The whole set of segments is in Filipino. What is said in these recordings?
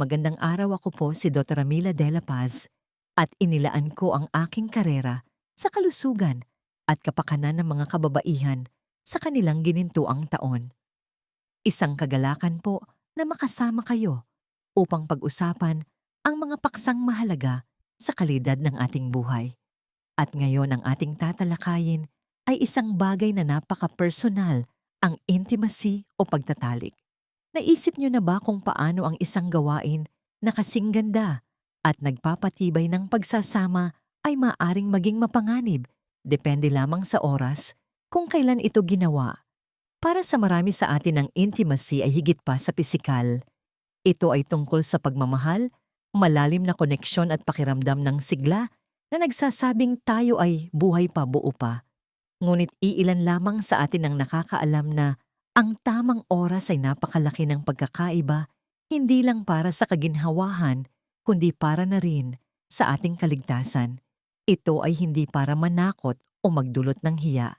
Magandang araw ako po si Dr. Amila De La Paz at inilaan ko ang aking karera sa kalusugan at kapakanan ng mga kababaihan sa kanilang ginintuang taon. Isang kagalakan po na makasama kayo upang pag-usapan ang mga paksang mahalaga sa kalidad ng ating buhay. At ngayon ang ating tatalakayin ay isang bagay na napaka-personal, ang intimacy o pagtatalik. Naisip niyo na ba kung paano ang isang gawain na kasing ganda at nagpapatibay ng pagsasama ay maaring maging mapanganib, depende lamang sa oras kung kailan ito ginawa. Para sa marami sa atin ang intimacy ay higit pa sa pisikal. Ito ay tungkol sa pagmamahal, malalim na koneksyon at pakiramdam ng sigla na nagsasabing tayo ay buhay pa buo pa. Ngunit iilan lamang sa atin ang nakakaalam na ang tamang oras ay napakalaki ng pagkakaiba, hindi lang para sa kaginhawahan, kundi para na rin sa ating kaligtasan. Ito ay hindi para manakot o magdulot ng hiya.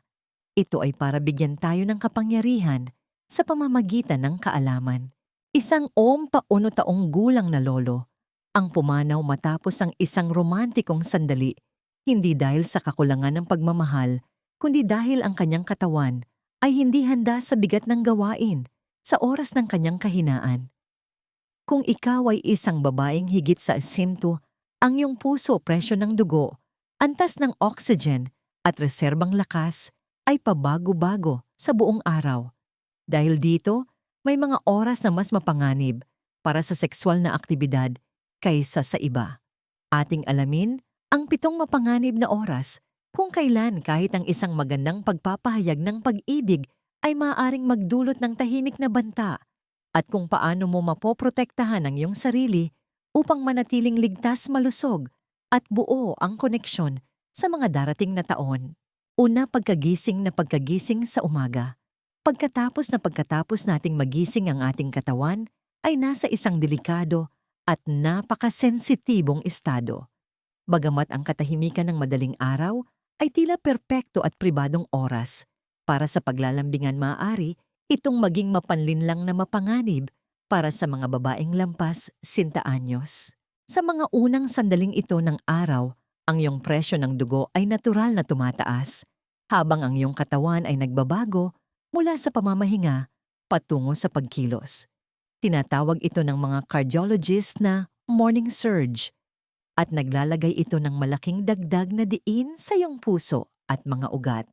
Ito ay para bigyan tayo ng kapangyarihan sa pamamagitan ng kaalaman. Isang om pauno taong gulang na lolo ang pumanaw matapos ang isang romantikong sandali, hindi dahil sa kakulangan ng pagmamahal, kundi dahil ang kanyang katawan ay hindi handa sa bigat ng gawain sa oras ng kanyang kahinaan. Kung ikaw ay isang babaeng higit sa asinto, ang iyong puso presyo ng dugo, antas ng oxygen at reserbang lakas ay pabago-bago sa buong araw. Dahil dito, may mga oras na mas mapanganib para sa sexual na aktibidad kaysa sa iba. Ating alamin ang pitong mapanganib na oras kung kailan kahit ang isang magandang pagpapahayag ng pag-ibig ay maaaring magdulot ng tahimik na banta at kung paano mo mapoprotektahan ang iyong sarili upang manatiling ligtas malusog at buo ang koneksyon sa mga darating na taon. Una, pagkagising na pagkagising sa umaga. Pagkatapos na pagkatapos nating magising ang ating katawan, ay nasa isang delikado at napakasensitibong estado. Bagamat ang katahimikan ng madaling araw ay tila perpekto at pribadong oras. Para sa paglalambingan maaari, itong maging mapanlinlang na mapanganib para sa mga babaeng lampas sinta anyos. Sa mga unang sandaling ito ng araw, ang iyong presyo ng dugo ay natural na tumataas, habang ang iyong katawan ay nagbabago mula sa pamamahinga patungo sa pagkilos. Tinatawag ito ng mga cardiologist na morning surge at naglalagay ito ng malaking dagdag na diin sa iyong puso at mga ugat.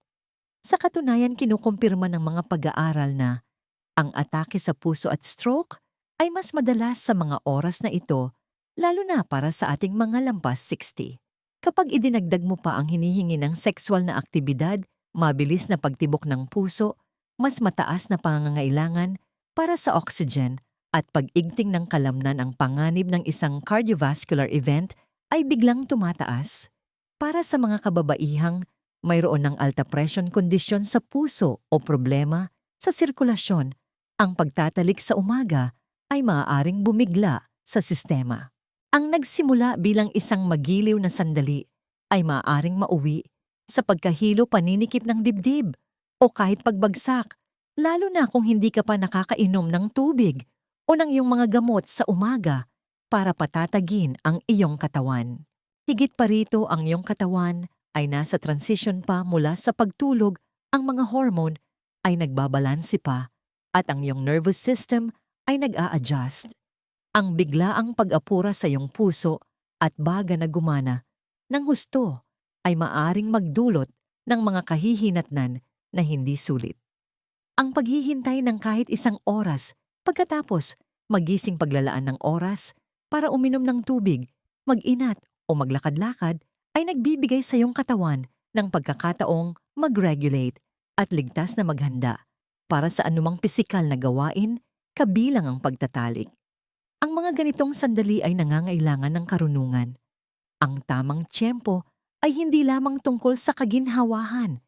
Sa katunayan kinukumpirma ng mga pag-aaral na ang atake sa puso at stroke ay mas madalas sa mga oras na ito, lalo na para sa ating mga lampas 60. Kapag idinagdag mo pa ang hinihingi ng sexual na aktibidad, mabilis na pagtibok ng puso, mas mataas na pangangailangan para sa oxygen at pag-igting ng kalamnan ang panganib ng isang cardiovascular event ay biglang tumataas. Para sa mga kababaihang mayroon ng alta pressure condition sa puso o problema sa sirkulasyon, ang pagtatalik sa umaga ay maaaring bumigla sa sistema. Ang nagsimula bilang isang magiliw na sandali ay maaaring mauwi sa pagkahilo paninikip ng dibdib o kahit pagbagsak, lalo na kung hindi ka pa nakakainom ng tubig o ng iyong mga gamot sa umaga para patatagin ang iyong katawan. Higit pa rito ang iyong katawan ay nasa transition pa mula sa pagtulog, ang mga hormone ay nagbabalansi pa at ang iyong nervous system ay nag-a-adjust. Ang biglaang pag-apura sa iyong puso at baga na gumana ng husto ay maaring magdulot ng mga kahihinatnan na hindi sulit. Ang paghihintay ng kahit isang oras pagkatapos magising paglalaan ng oras para uminom ng tubig, mag-inat o maglakad-lakad ay nagbibigay sa iyong katawan ng pagkakataong mag-regulate at ligtas na maghanda para sa anumang pisikal na gawain kabilang ang pagtatalik. Ang mga ganitong sandali ay nangangailangan ng karunungan. Ang tamang tiyempo ay hindi lamang tungkol sa kaginhawahan.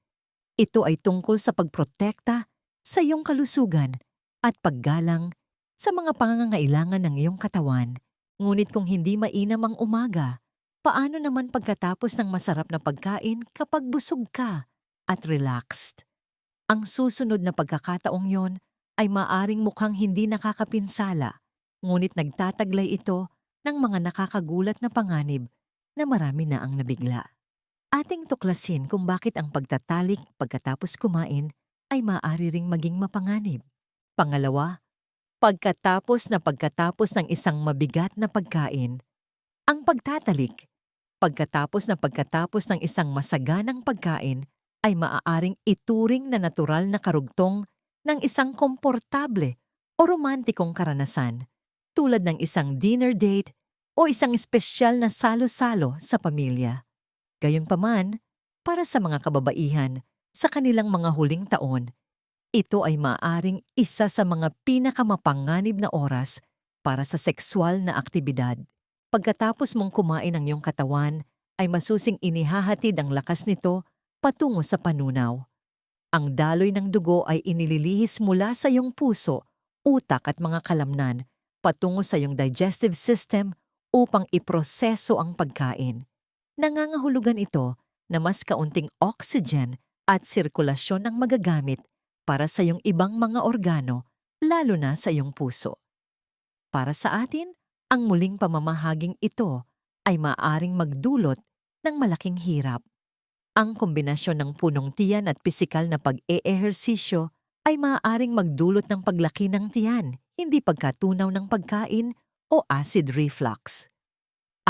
Ito ay tungkol sa pagprotekta sa iyong kalusugan at paggalang sa mga pangangailangan ng iyong katawan Ngunit kung hindi mainam ang umaga, paano naman pagkatapos ng masarap na pagkain kapag busog ka at relaxed? Ang susunod na pagkakataong yon ay maaring mukhang hindi nakakapinsala, Ngunit nagtataglay ito ng mga nakakagulat na panganib na marami na ang nabigla. Ating tuklasin kung bakit ang pagtatalik pagkatapos kumain ay maaari ring maging mapanganib. Pangalawa, pagkatapos na pagkatapos ng isang mabigat na pagkain, ang pagtatalik pagkatapos na pagkatapos ng isang masaganang pagkain ay maaaring ituring na natural na karugtong ng isang komportable o romantikong karanasan tulad ng isang dinner date o isang espesyal na salo-salo sa pamilya. Gayunpaman, para sa mga kababaihan, sa kanilang mga huling taon, ito ay maaaring isa sa mga pinakamapanganib na oras para sa sexual na aktibidad. Pagkatapos mong kumain ang iyong katawan, ay masusing inihahatid ang lakas nito patungo sa panunaw. Ang daloy ng dugo ay inililihis mula sa iyong puso, utak at mga kalamnan patungo sa iyong digestive system upang iproseso ang pagkain. Nangangahulugan ito na mas kaunting oxygen at sirkulasyon ang magagamit para sa iyong ibang mga organo, lalo na sa iyong puso. Para sa atin, ang muling pamamahaging ito ay maaring magdulot ng malaking hirap. Ang kombinasyon ng punong tiyan at pisikal na pag-eehersisyo ay maaaring magdulot ng paglaki ng tiyan, hindi pagkatunaw ng pagkain o acid reflux.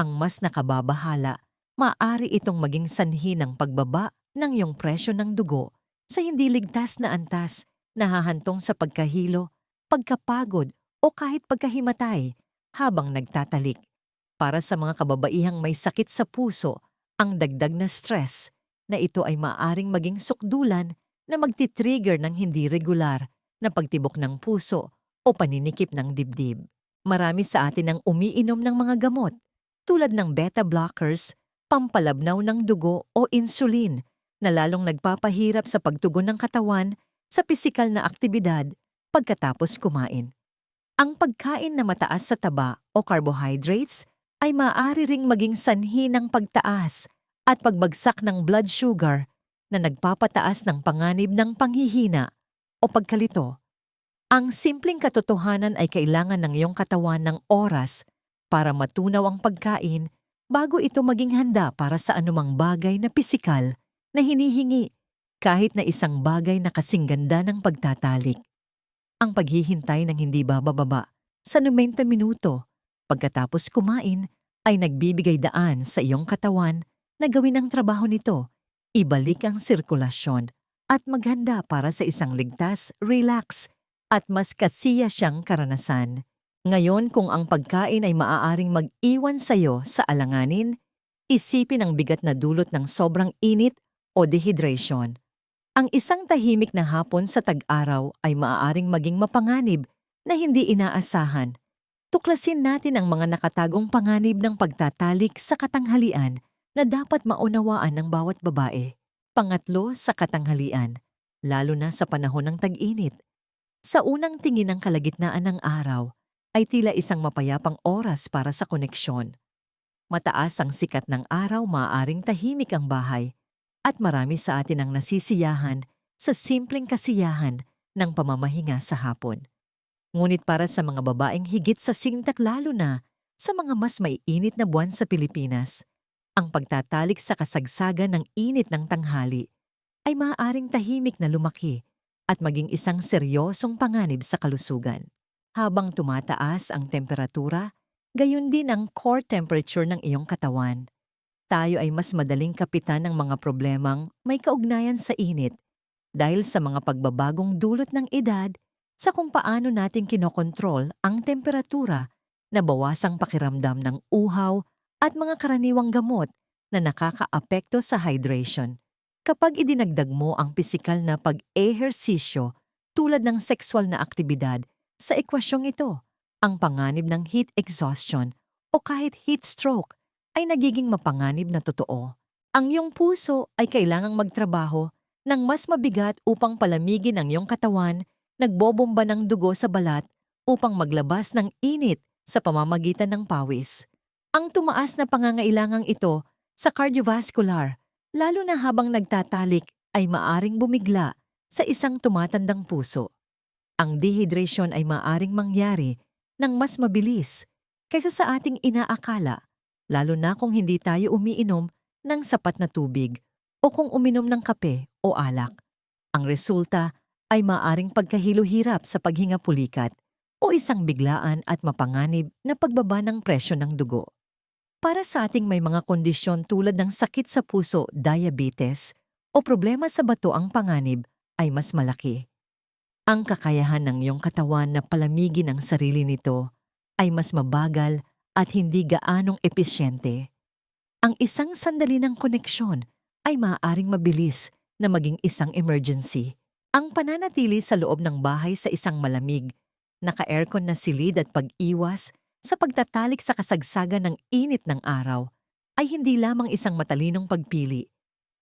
Ang mas nakababahala, maaari itong maging sanhi ng pagbaba ng iyong presyo ng dugo sa hindi ligtas na antas na hahantong sa pagkahilo, pagkapagod o kahit pagkahimatay habang nagtatalik. Para sa mga kababaihang may sakit sa puso, ang dagdag na stress na ito ay maaring maging sukdulan na magti-trigger ng hindi regular na pagtibok ng puso o paninikip ng dibdib. Marami sa atin ang umiinom ng mga gamot tulad ng beta blockers, pampalabnaw ng dugo o insulin na lalong nagpapahirap sa pagtugon ng katawan sa pisikal na aktibidad pagkatapos kumain. Ang pagkain na mataas sa taba o carbohydrates ay maaari ring maging sanhi ng pagtaas at pagbagsak ng blood sugar na nagpapataas ng panganib ng panghihina o pagkalito. Ang simpleng katotohanan ay kailangan ng iyong katawan ng oras para matunaw ang pagkain bago ito maging handa para sa anumang bagay na pisikal na hinihingi kahit na isang bagay na kasing ganda ng pagtatalik. Ang paghihintay ng hindi babababa sa 90 minuto pagkatapos kumain ay nagbibigay daan sa iyong katawan na gawin ang trabaho nito ibalik ang sirkulasyon at maghanda para sa isang ligtas, relax, at mas kasiya siyang karanasan. Ngayon kung ang pagkain ay maaaring mag-iwan sa iyo sa alanganin, isipin ang bigat na dulot ng sobrang init o dehydration. Ang isang tahimik na hapon sa tag-araw ay maaaring maging mapanganib na hindi inaasahan. Tuklasin natin ang mga nakatagong panganib ng pagtatalik sa katanghalian na dapat maunawaan ng bawat babae. Pangatlo, sa katanghalian, lalo na sa panahon ng tag-init. Sa unang tingin ng kalagitnaan ng araw, ay tila isang mapayapang oras para sa koneksyon. Mataas ang sikat ng araw, maaaring tahimik ang bahay, at marami sa atin ang nasisiyahan sa simpleng kasiyahan ng pamamahinga sa hapon. Ngunit para sa mga babaeng higit sa sintak lalo na sa mga mas maiinit na buwan sa Pilipinas, ang pagtatalik sa kasagsagan ng init ng tanghali ay maaaring tahimik na lumaki at maging isang seryosong panganib sa kalusugan. Habang tumataas ang temperatura, gayon din ang core temperature ng iyong katawan. Tayo ay mas madaling kapitan ng mga problemang may kaugnayan sa init dahil sa mga pagbabagong dulot ng edad sa kung paano natin kinokontrol ang temperatura na bawasang pakiramdam ng uhaw at mga karaniwang gamot na nakakaapekto sa hydration. Kapag idinagdag mo ang pisikal na pag-ehersisyo tulad ng sexual na aktibidad sa ekwasyong ito, ang panganib ng heat exhaustion o kahit heat stroke ay nagiging mapanganib na totoo. Ang iyong puso ay kailangang magtrabaho ng mas mabigat upang palamigin ang iyong katawan, nagbobomba ng dugo sa balat upang maglabas ng init sa pamamagitan ng pawis. Ang tumaas na pangangailangang ito sa cardiovascular, lalo na habang nagtatalik, ay maaring bumigla sa isang tumatandang puso. Ang dehydration ay maaring mangyari ng mas mabilis kaysa sa ating inaakala, lalo na kung hindi tayo umiinom ng sapat na tubig o kung uminom ng kape o alak. Ang resulta ay maaring pagkahilo-hirap sa paghinga pulikat o isang biglaan at mapanganib na pagbaba ng presyo ng dugo. Para sa ating may mga kondisyon tulad ng sakit sa puso, diabetes, o problema sa bato ang panganib ay mas malaki. Ang kakayahan ng iyong katawan na palamigin ang sarili nito ay mas mabagal at hindi gaanong epesyente. Ang isang sandali ng koneksyon ay maaaring mabilis na maging isang emergency. Ang pananatili sa loob ng bahay sa isang malamig, naka-aircon na silid at pag-iwas sa pagtatalik sa kasagsagan ng init ng araw ay hindi lamang isang matalinong pagpili.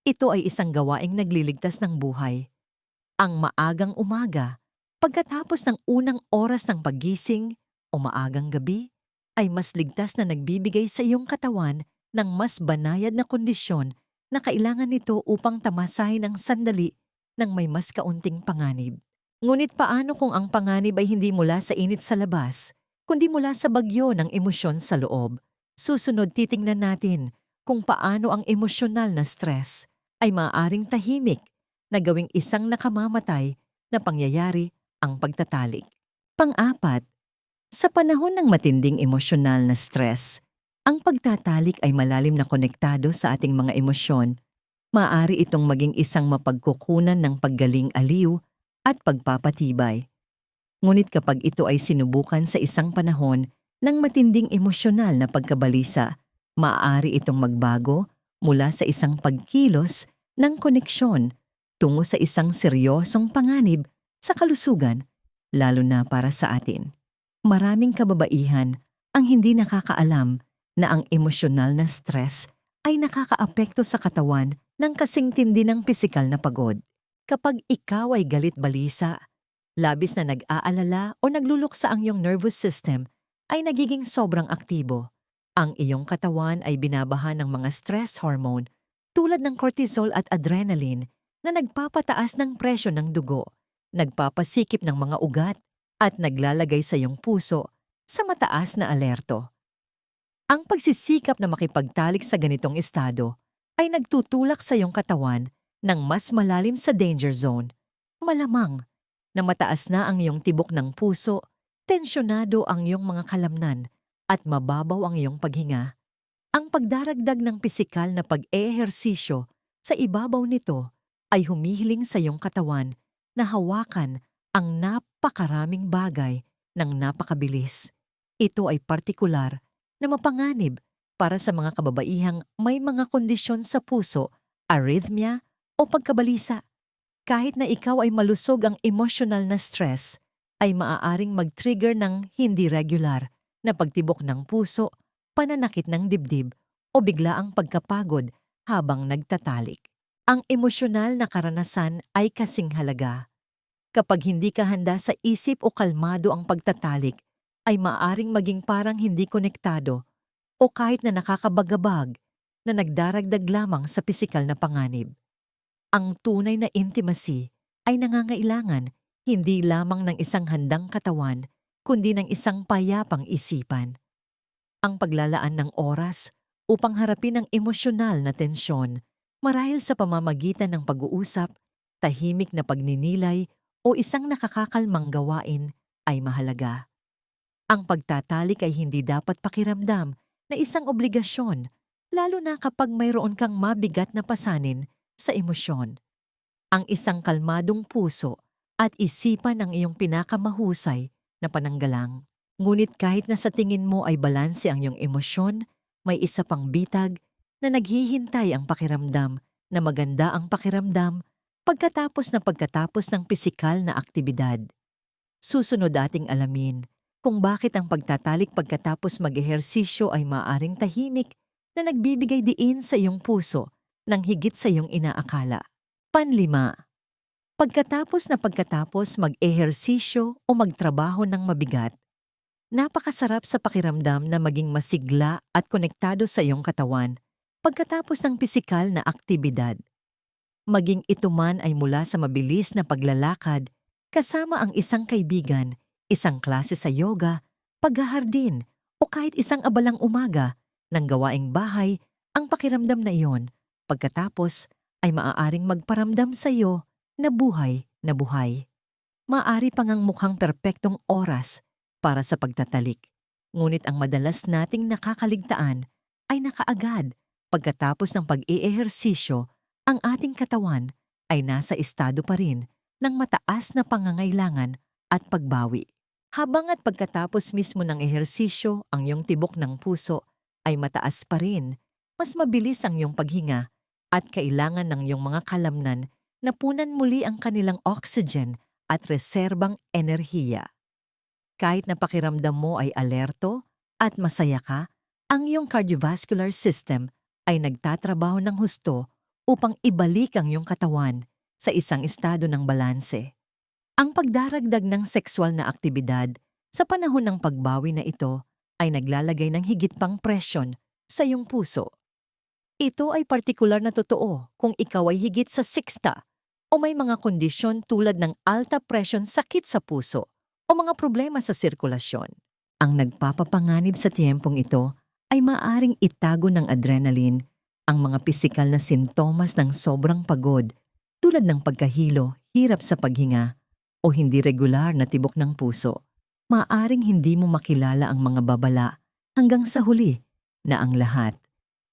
Ito ay isang gawaing nagliligtas ng buhay. Ang maagang umaga, pagkatapos ng unang oras ng paggising o maagang gabi, ay mas ligtas na nagbibigay sa iyong katawan ng mas banayad na kondisyon na kailangan nito upang tamasahin ang sandali ng may mas kaunting panganib. Ngunit paano kung ang panganib ay hindi mula sa init sa labas, kundi mula sa bagyo ng emosyon sa loob. Susunod titingnan natin kung paano ang emosyonal na stress ay maaaring tahimik na gawing isang nakamamatay na pangyayari ang pagtatalik. Pang-apat, sa panahon ng matinding emosyonal na stress, ang pagtatalik ay malalim na konektado sa ating mga emosyon. Maaari itong maging isang mapagkukunan ng paggaling aliw at pagpapatibay. Ngunit kapag ito ay sinubukan sa isang panahon ng matinding emosyonal na pagkabalisa, maaari itong magbago mula sa isang pagkilos ng koneksyon tungo sa isang seryosong panganib sa kalusugan, lalo na para sa atin. Maraming kababaihan ang hindi nakakaalam na ang emosyonal na stress ay nakakaapekto sa katawan ng kasing tindi ng pisikal na pagod. Kapag ikaw ay galit balisa, labis na nag-aalala o nagluluksa ang iyong nervous system, ay nagiging sobrang aktibo. Ang iyong katawan ay binabahan ng mga stress hormone tulad ng cortisol at adrenaline na nagpapataas ng presyo ng dugo, nagpapasikip ng mga ugat, at naglalagay sa iyong puso sa mataas na alerto. Ang pagsisikap na makipagtalik sa ganitong estado ay nagtutulak sa iyong katawan ng mas malalim sa danger zone. Malamang na mataas na ang iyong tibok ng puso, tensyonado ang iyong mga kalamnan, at mababaw ang iyong paghinga. Ang pagdaragdag ng pisikal na pag-eehersisyo sa ibabaw nito ay humihiling sa iyong katawan na hawakan ang napakaraming bagay ng napakabilis. Ito ay partikular na mapanganib para sa mga kababaihang may mga kondisyon sa puso, arrhythmia o pagkabalisa kahit na ikaw ay malusog ang emotional na stress, ay maaaring mag-trigger ng hindi regular na pagtibok ng puso, pananakit ng dibdib o biglaang pagkapagod habang nagtatalik. Ang emosyonal na karanasan ay kasing halaga. Kapag hindi ka handa sa isip o kalmado ang pagtatalik, ay maaring maging parang hindi konektado o kahit na nakakabagabag na nagdaragdag lamang sa pisikal na panganib. Ang tunay na intimacy ay nangangailangan hindi lamang ng isang handang katawan, kundi ng isang payapang isipan. Ang paglalaan ng oras upang harapin ang emosyonal na tensyon marahil sa pamamagitan ng pag-uusap, tahimik na pagninilay o isang nakakakalmang gawain ay mahalaga. Ang pagtatalik ay hindi dapat pakiramdam na isang obligasyon, lalo na kapag mayroon kang mabigat na pasanin sa emosyon. Ang isang kalmadong puso at isipan ang iyong pinakamahusay na pananggalang. Ngunit kahit na sa tingin mo ay balanse ang iyong emosyon, may isa pang bitag na naghihintay ang pakiramdam na maganda ang pakiramdam pagkatapos na pagkatapos ng pisikal na aktibidad. Susunod ating alamin kung bakit ang pagtatalik pagkatapos mag-ehersisyo ay maaring tahimik na nagbibigay diin sa iyong puso ng higit sa iyong inaakala. Panlima, pagkatapos na pagkatapos mag-ehersisyo o magtrabaho ng mabigat, napakasarap sa pakiramdam na maging masigla at konektado sa iyong katawan pagkatapos ng pisikal na aktibidad. Maging ito man ay mula sa mabilis na paglalakad kasama ang isang kaibigan, isang klase sa yoga, paghahardin, o kahit isang abalang umaga ng gawaing bahay, ang pakiramdam na iyon pagkatapos ay maaaring magparamdam sa iyo na buhay na buhay. Maari pang ang mukhang perpektong oras para sa pagtatalik. Ngunit ang madalas nating nakakaligtaan ay nakaagad pagkatapos ng pag-iehersisyo, ang ating katawan ay nasa estado pa rin ng mataas na pangangailangan at pagbawi. Habang at pagkatapos mismo ng ehersisyo, ang iyong tibok ng puso ay mataas pa rin, mas mabilis ang iyong paghinga at kailangan ng iyong mga kalamnan na punan muli ang kanilang oxygen at reserbang enerhiya. Kahit na pakiramdam mo ay alerto at masaya ka, ang iyong cardiovascular system ay nagtatrabaho ng husto upang ibalik ang iyong katawan sa isang estado ng balanse. Ang pagdaragdag ng sexual na aktibidad sa panahon ng pagbawi na ito ay naglalagay ng higit pang presyon sa iyong puso. Ito ay partikular na totoo kung ikaw ay higit sa 60 o may mga kondisyon tulad ng alta presyon sakit sa puso o mga problema sa sirkulasyon. Ang nagpapapanganib sa tiyempong ito ay maaring itago ng adrenaline ang mga pisikal na sintomas ng sobrang pagod tulad ng pagkahilo, hirap sa paghinga, o hindi regular na tibok ng puso. Maaring hindi mo makilala ang mga babala hanggang sa huli na ang lahat.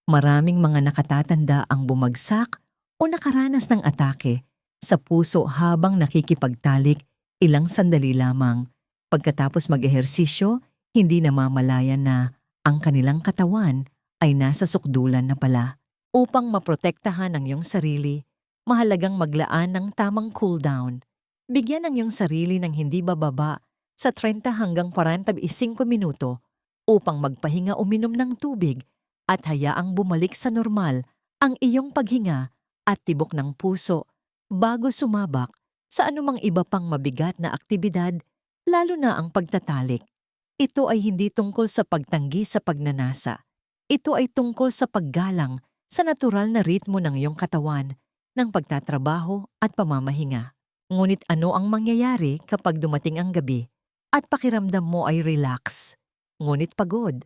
Maraming mga nakatatanda ang bumagsak o nakaranas ng atake sa puso habang nakikipagtalik ilang sandali lamang. Pagkatapos mag-ehersisyo, hindi namamalayan na ang kanilang katawan ay nasa sukdulan na pala. Upang maprotektahan ang iyong sarili, mahalagang maglaan ng tamang cooldown. Bigyan ang iyong sarili ng hindi bababa sa 30 hanggang 45 minuto upang magpahinga uminom ng tubig at hayaang bumalik sa normal ang iyong paghinga at tibok ng puso bago sumabak sa anumang iba pang mabigat na aktibidad, lalo na ang pagtatalik. Ito ay hindi tungkol sa pagtanggi sa pagnanasa. Ito ay tungkol sa paggalang sa natural na ritmo ng iyong katawan ng pagtatrabaho at pamamahinga. Ngunit ano ang mangyayari kapag dumating ang gabi at pakiramdam mo ay relax, ngunit pagod?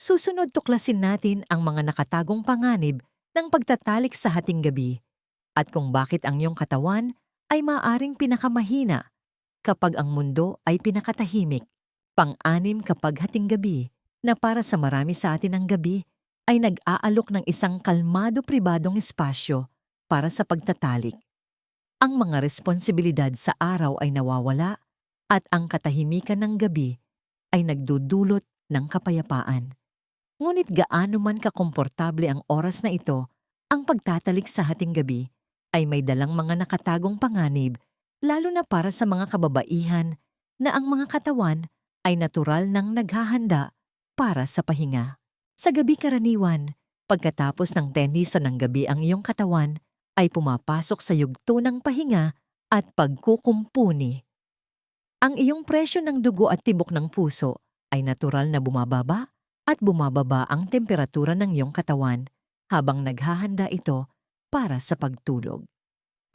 Susunod tuklasin natin ang mga nakatagong panganib ng pagtatalik sa hating gabi at kung bakit ang iyong katawan ay maaring pinakamahina kapag ang mundo ay pinakatahimik. Pang-anim kapag hating gabi na para sa marami sa atin ang gabi ay nag-aalok ng isang kalmado pribadong espasyo para sa pagtatalik. Ang mga responsibilidad sa araw ay nawawala at ang katahimikan ng gabi ay nagdudulot ng kapayapaan. Ngunit gaano man kakomportable ang oras na ito, ang pagtatalik sa hating gabi ay may dalang mga nakatagong panganib lalo na para sa mga kababaihan na ang mga katawan ay natural nang naghahanda para sa pahinga. Sa gabi karaniwan, pagkatapos ng tennis ng gabi ang iyong katawan ay pumapasok sa yugto ng pahinga at pagkukumpuni. Ang iyong presyo ng dugo at tibok ng puso ay natural na bumababa at bumababa ang temperatura ng iyong katawan habang naghahanda ito para sa pagtulog.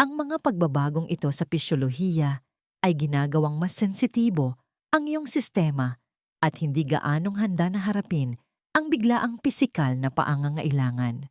Ang mga pagbabagong ito sa pisyolohiya ay ginagawang mas sensitibo ang iyong sistema at hindi gaanong handa na harapin ang biglaang pisikal na paangangailangan.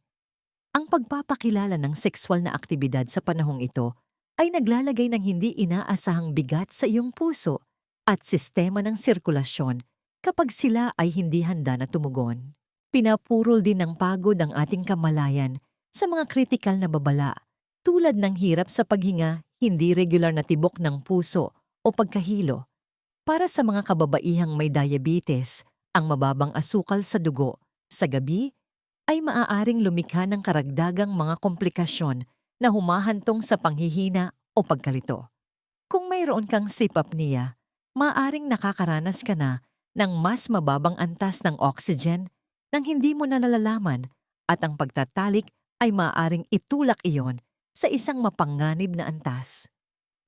Ang pagpapakilala ng sexual na aktibidad sa panahong ito ay naglalagay ng hindi inaasahang bigat sa iyong puso at sistema ng sirkulasyon kapag sila ay hindi handa na tumugon. Pinapurol din ng pagod ang ating kamalayan sa mga kritikal na babala tulad ng hirap sa paghinga, hindi regular na tibok ng puso o pagkahilo. Para sa mga kababaihang may diabetes, ang mababang asukal sa dugo sa gabi ay maaaring lumikha ng karagdagang mga komplikasyon na humahantong sa panghihina o pagkalito. Kung mayroon kang sleep apnea, maaaring nakakaranas ka na ng mas mababang antas ng oxygen nang hindi mo na nalalaman at ang pagtatalik ay maaaring itulak iyon sa isang mapanganib na antas.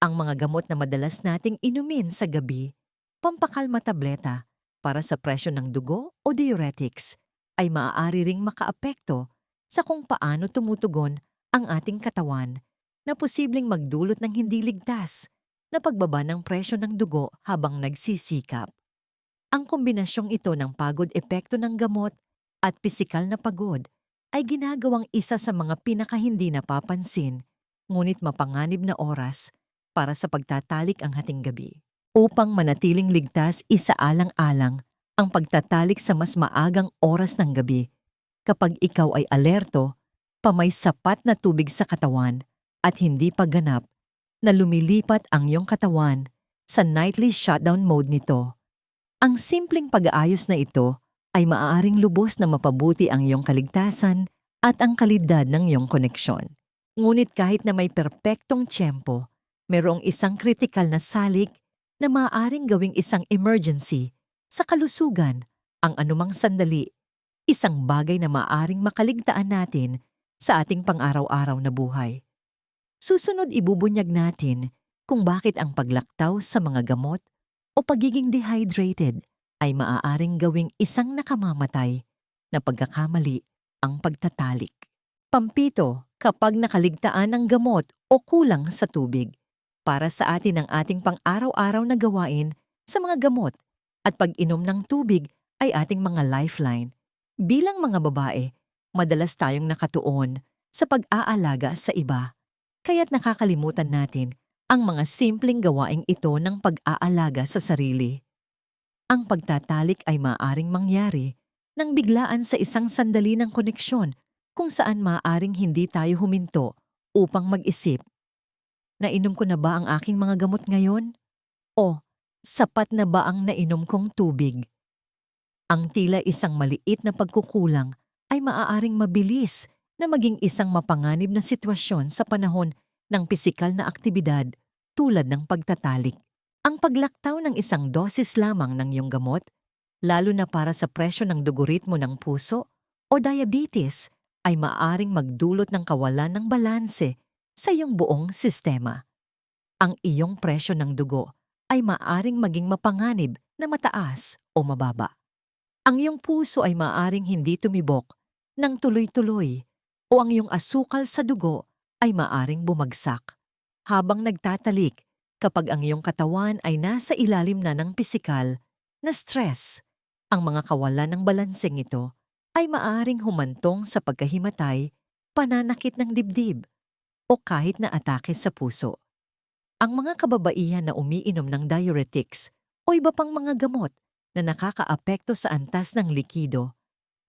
Ang mga gamot na madalas nating inumin sa gabi, pampakalma tableta, para sa presyo ng dugo o diuretics ay maaari ring makaapekto sa kung paano tumutugon ang ating katawan na posibleng magdulot ng hindi ligtas na pagbaba ng presyo ng dugo habang nagsisikap. Ang kombinasyong ito ng pagod epekto ng gamot at pisikal na pagod ay ginagawang isa sa mga pinakahindi napapansin ngunit mapanganib na oras para sa pagtatalik ang hating gabi. Upang manatiling ligtas isaalang-alang ang pagtatalik sa mas maagang oras ng gabi kapag ikaw ay alerto, pamay sapat na tubig sa katawan at hindi pagganap na lumilipat ang iyong katawan sa nightly shutdown mode nito. Ang simpleng pag-aayos na ito ay maaaring lubos na mapabuti ang iyong kaligtasan at ang kalidad ng iyong koneksyon. Ngunit kahit na may perpektong tiyempo, mayroong isang kritikal na salik na maaaring gawing isang emergency sa kalusugan ang anumang sandali, isang bagay na maaaring makaligtaan natin sa ating pang-araw-araw na buhay. Susunod ibubunyag natin kung bakit ang paglaktaw sa mga gamot o pagiging dehydrated ay maaaring gawing isang nakamamatay na pagkakamali ang pagtatalik. Pampito, kapag nakaligtaan ng gamot o kulang sa tubig, para sa atin ang ating pang-araw-araw na gawain sa mga gamot at pag-inom ng tubig ay ating mga lifeline. Bilang mga babae, madalas tayong nakatuon sa pag-aalaga sa iba kaya't nakakalimutan natin ang mga simpleng gawaing ito ng pag-aalaga sa sarili. Ang pagtatalik ay maaaring mangyari nang biglaan sa isang sandali ng koneksyon kung saan maaaring hindi tayo huminto upang mag-isip. Nainom ko na ba ang aking mga gamot ngayon? O sapat na ba ang nainom kong tubig? Ang tila isang maliit na pagkukulang ay maaaring mabilis na maging isang mapanganib na sitwasyon sa panahon ng pisikal na aktibidad tulad ng pagtatalik. Ang paglaktaw ng isang dosis lamang ng iyong gamot, lalo na para sa presyo ng dugoritmo ng puso o diabetes, ay maaring magdulot ng kawalan ng balanse sa iyong buong sistema. Ang iyong presyo ng dugo ay maaring maging mapanganib na mataas o mababa. Ang iyong puso ay maaring hindi tumibok ng tuloy-tuloy o ang iyong asukal sa dugo ay maaring bumagsak. Habang nagtatalik, kapag ang iyong katawan ay nasa ilalim na ng pisikal na stress, ang mga kawalan ng balanseng ito ay maaring humantong sa pagkahimatay, pananakit ng dibdib, o kahit na atake sa puso. Ang mga kababaihan na umiinom ng diuretics o iba pang mga gamot na nakakaapekto sa antas ng likido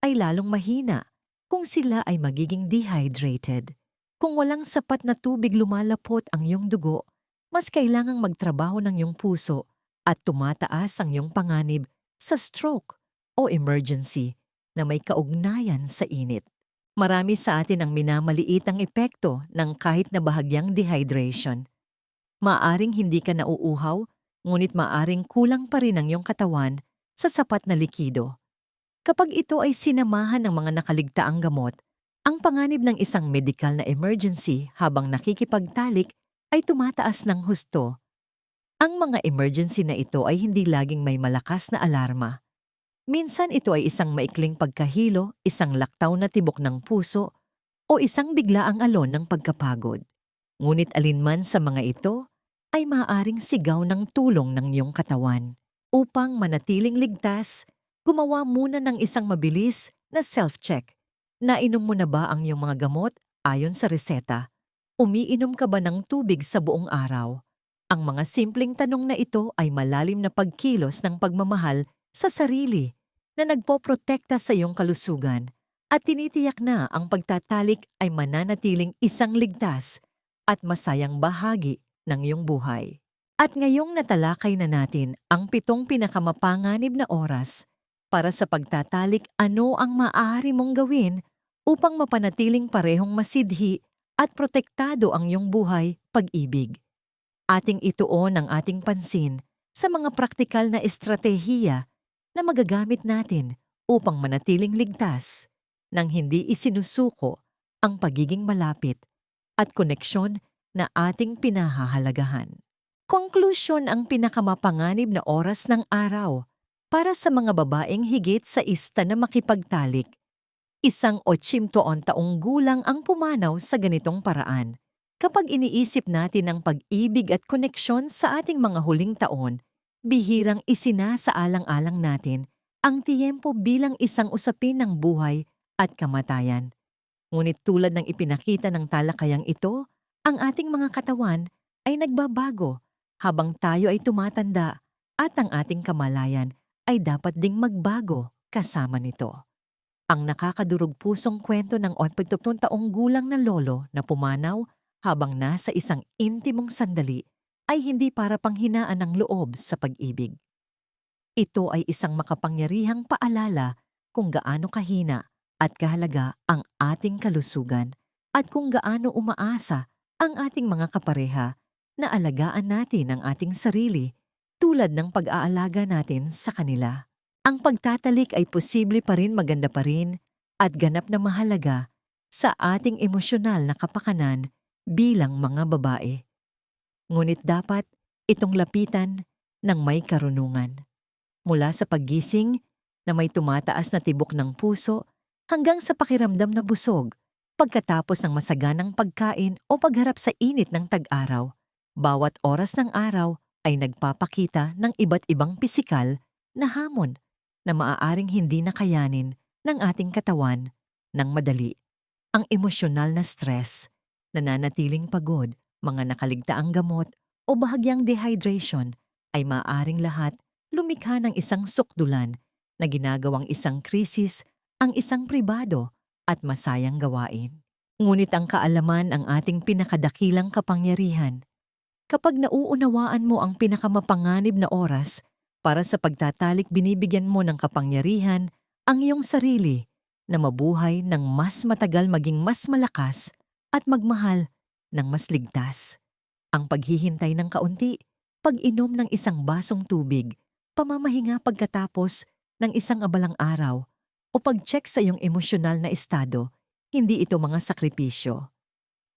ay lalong mahina kung sila ay magiging dehydrated. Kung walang sapat na tubig lumalapot ang iyong dugo, mas kailangang magtrabaho ng iyong puso at tumataas ang iyong panganib sa stroke o emergency na may kaugnayan sa init. Marami sa atin ang minamaliit ang epekto ng kahit na bahagyang dehydration. Maaring hindi ka nauuhaw, ngunit maaring kulang pa rin ang iyong katawan sa sapat na likido. Kapag ito ay sinamahan ng mga nakaligtaang gamot, ang panganib ng isang medikal na emergency habang nakikipagtalik ay tumataas ng husto. Ang mga emergency na ito ay hindi laging may malakas na alarma. Minsan ito ay isang maikling pagkahilo, isang laktaw na tibok ng puso, o isang biglaang alon ng pagkapagod. Ngunit alinman sa mga ito ay maaaring sigaw ng tulong ng iyong katawan. Upang manatiling ligtas, gumawa muna ng isang mabilis na self-check. Nainom mo na ba ang iyong mga gamot ayon sa reseta? Umiinom ka ba ng tubig sa buong araw? Ang mga simpleng tanong na ito ay malalim na pagkilos ng pagmamahal sa sarili na nagpoprotekta sa iyong kalusugan at tinitiyak na ang pagtatalik ay mananatiling isang ligtas at masayang bahagi ng iyong buhay. At ngayong natalakay na natin ang pitong pinakamapanganib na oras para sa pagtatalik ano ang maaari mong gawin upang mapanatiling parehong masidhi at protektado ang iyong buhay pag-ibig. Ating ituon ang ating pansin sa mga praktikal na estratehiya na magagamit natin upang manatiling ligtas nang hindi isinusuko ang pagiging malapit at koneksyon na ating pinahahalagahan. Konklusyon ang pinakamapanganib na oras ng araw para sa mga babaeng higit sa ista na makipagtalik. Isang otsimtoon taong gulang ang pumanaw sa ganitong paraan. Kapag iniisip natin ang pag-ibig at koneksyon sa ating mga huling taon, bihirang isinasaalang-alang natin ang tiyempo bilang isang usapin ng buhay at kamatayan. Ngunit tulad ng ipinakita ng talakayang ito, ang ating mga katawan ay nagbabago habang tayo ay tumatanda at ang ating kamalayan ay dapat ding magbago kasama nito. Ang nakakadurog pusong kwento ng 83 taong gulang na lolo na pumanaw habang nasa isang intimong sandali ay hindi para panghinaan ng loob sa pag-ibig. Ito ay isang makapangyarihang paalala kung gaano kahina at kahalaga ang ating kalusugan at kung gaano umaasa ang ating mga kapareha na alagaan natin ang ating sarili tulad ng pag-aalaga natin sa kanila. Ang pagtatalik ay posible pa rin maganda pa rin at ganap na mahalaga sa ating emosyonal na kapakanan bilang mga babae. Ngunit dapat itong lapitan ng may karunungan. Mula sa paggising na may tumataas na tibok ng puso hanggang sa pakiramdam na busog pagkatapos ng masaganang pagkain o pagharap sa init ng tag-araw. Bawat oras ng araw ay nagpapakita ng iba't ibang pisikal na hamon na maaaring hindi nakayanin ng ating katawan ng madali. Ang emosyonal na stress, nananatiling pagod, mga nakaligtaang gamot o bahagyang dehydration ay maaaring lahat lumikha ng isang sukdulan na ginagawang isang krisis ang isang pribado at masayang gawain. Ngunit ang kaalaman ang ating pinakadakilang kapangyarihan Kapag nauunawaan mo ang pinakamapanganib na oras para sa pagtatalik binibigyan mo ng kapangyarihan ang iyong sarili na mabuhay ng mas matagal maging mas malakas at magmahal ng mas ligtas. Ang paghihintay ng kaunti, pag-inom ng isang basong tubig, pamamahinga pagkatapos ng isang abalang araw, o pag-check sa iyong emosyonal na estado, hindi ito mga sakripisyo.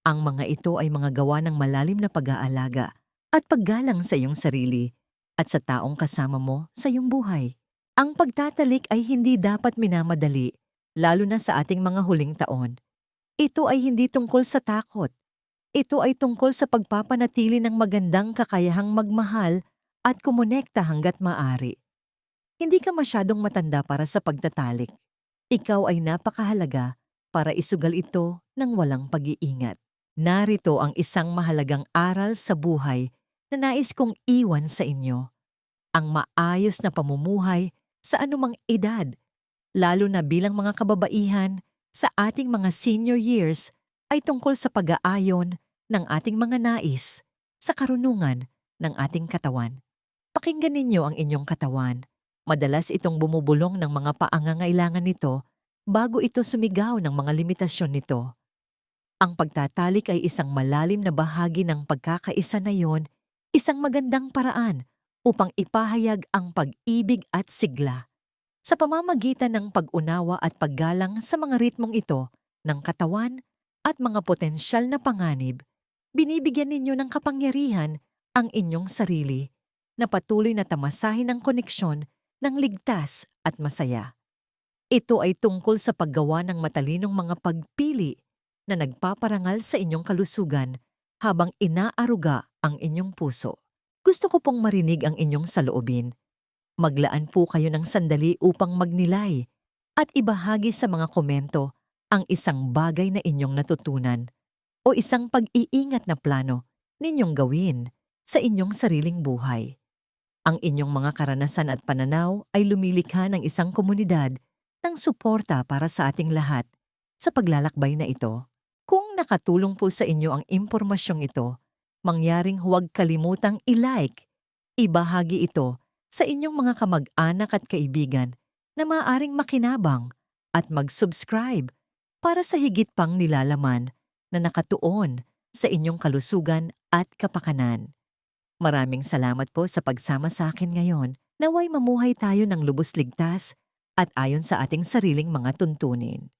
Ang mga ito ay mga gawa ng malalim na pag-aalaga at paggalang sa iyong sarili at sa taong kasama mo sa iyong buhay. Ang pagtatalik ay hindi dapat minamadali, lalo na sa ating mga huling taon. Ito ay hindi tungkol sa takot. Ito ay tungkol sa pagpapanatili ng magandang kakayahang magmahal at kumonekta hanggat maari. Hindi ka masyadong matanda para sa pagtatalik. Ikaw ay napakahalaga para isugal ito ng walang pag-iingat. Narito ang isang mahalagang aral sa buhay na nais kong iwan sa inyo. Ang maayos na pamumuhay sa anumang edad, lalo na bilang mga kababaihan sa ating mga senior years ay tungkol sa pag-aayon ng ating mga nais sa karunungan ng ating katawan. Pakinggan ninyo ang inyong katawan. Madalas itong bumubulong ng mga paangangailangan nito bago ito sumigaw ng mga limitasyon nito. Ang pagtatalik ay isang malalim na bahagi ng pagkakaisa na yon, isang magandang paraan upang ipahayag ang pag-ibig at sigla. Sa pamamagitan ng pag-unawa at paggalang sa mga ritmong ito ng katawan at mga potensyal na panganib, binibigyan ninyo ng kapangyarihan ang inyong sarili na patuloy na tamasahin ang koneksyon ng ligtas at masaya. Ito ay tungkol sa paggawa ng matalinong mga pagpili na nagpaparangal sa inyong kalusugan habang inaaruga ang inyong puso. Gusto ko pong marinig ang inyong saloobin. Maglaan po kayo ng sandali upang magnilay at ibahagi sa mga komento ang isang bagay na inyong natutunan o isang pag-iingat na plano ninyong gawin sa inyong sariling buhay. Ang inyong mga karanasan at pananaw ay lumilikha ng isang komunidad ng suporta para sa ating lahat sa paglalakbay na ito. Kung nakatulong po sa inyo ang impormasyong ito, mangyaring huwag kalimutang i-like, ibahagi ito sa inyong mga kamag-anak at kaibigan na maaaring makinabang at mag-subscribe para sa higit pang nilalaman na nakatuon sa inyong kalusugan at kapakanan. Maraming salamat po sa pagsama sa akin ngayon. Naway mamuhay tayo ng lubos ligtas at ayon sa ating sariling mga tuntunin.